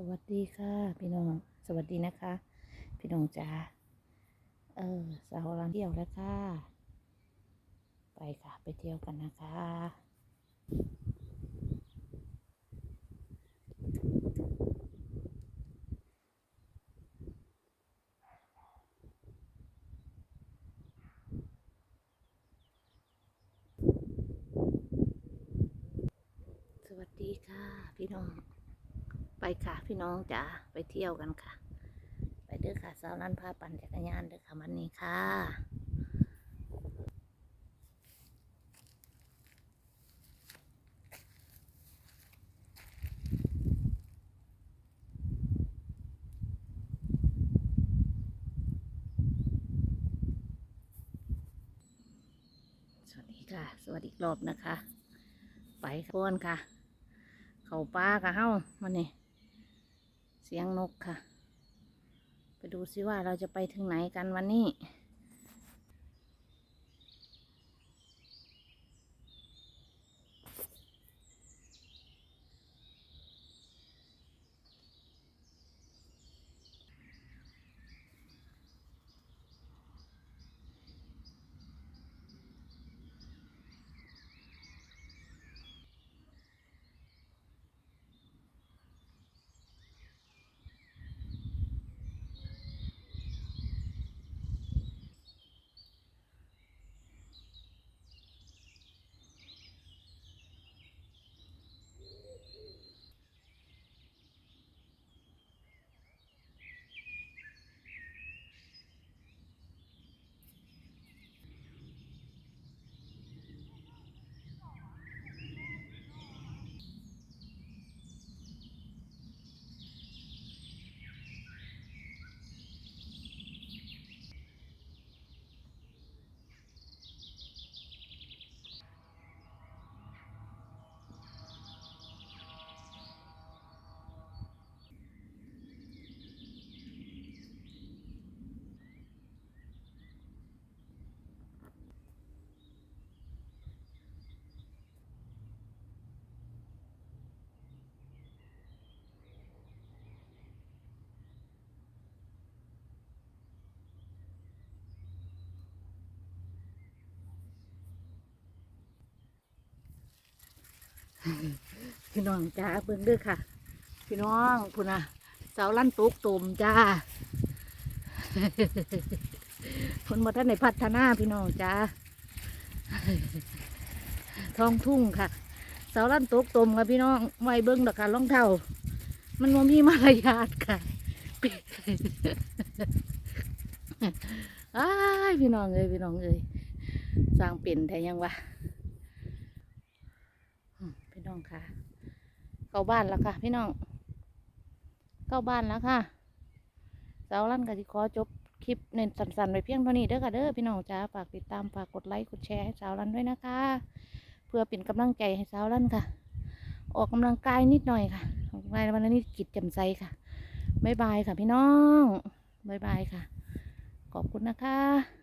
สวัสดีค่ะ พี่น้อง สวัสดีนะคะ พี่น้องจ๋า เออสาวรังเที่ยวแล้วค่ะ ไปค่ะ ไปเที่ยวกันนะคะสวัสดีค่ะ พี่น้อง ไปค่ะ พี่น้องจ๋าไปเที่ยวกันค่ะ ไปเด้อค่ะสาวนั้นพาปั่นจักรยานเด้อค่ะวันนี้ค่ะสวัสดีค่ะสวัสดีรอบนะคะ ไปค่ะพ่นค่ะ เขาป้ากับเฮ้ามันนี่ เสียงนกค่ะ ไปดูซิว่าเราจะไปถึงไหนกันวันนี้ พี่น้องจ้าเบิ่งเด้อค่ะ พี่น้องพุ่นนะเสาลั่นตุกตุ่มจ้าพุ่นมาท่านในพัฒนาพี่น้องจ้าทองทุ่งค่ะ เสาลั่นตุกตุ่มค่ะพี่น้องไว้เบิ่งดอกค่ะรองเท้ามันว่ามีมารยาทค่ะอ้ายพี่น้องเอ้ยพี่น้องเอ้ยสร้างเป็นแต่ยังวะ องค่ะ เข้าบ้านแล้วค่ะ พี่น้อง เข้าบ้านแล้วค่ะสาวลั่นกสิขอจบคลิปเน้นสั้นๆไปเพียงเท่านี้เด้อค่ะเด้อพี่น้องจ้าฝากติดตามฝากกดไลค์กดแชร์ให้สาวลั่นด้วยนะคะ เพื่อเป็นกำลังใจให้สาวลั่นค่ะ ออกกำลังกายนิดหน่อยค่ะออกกำลังกายวันนี้จิตแจ่มใสค่ะบ๊ายบายค่ะพี่น้องบ๊ายบายค่ะ ขอบคุณนะคะ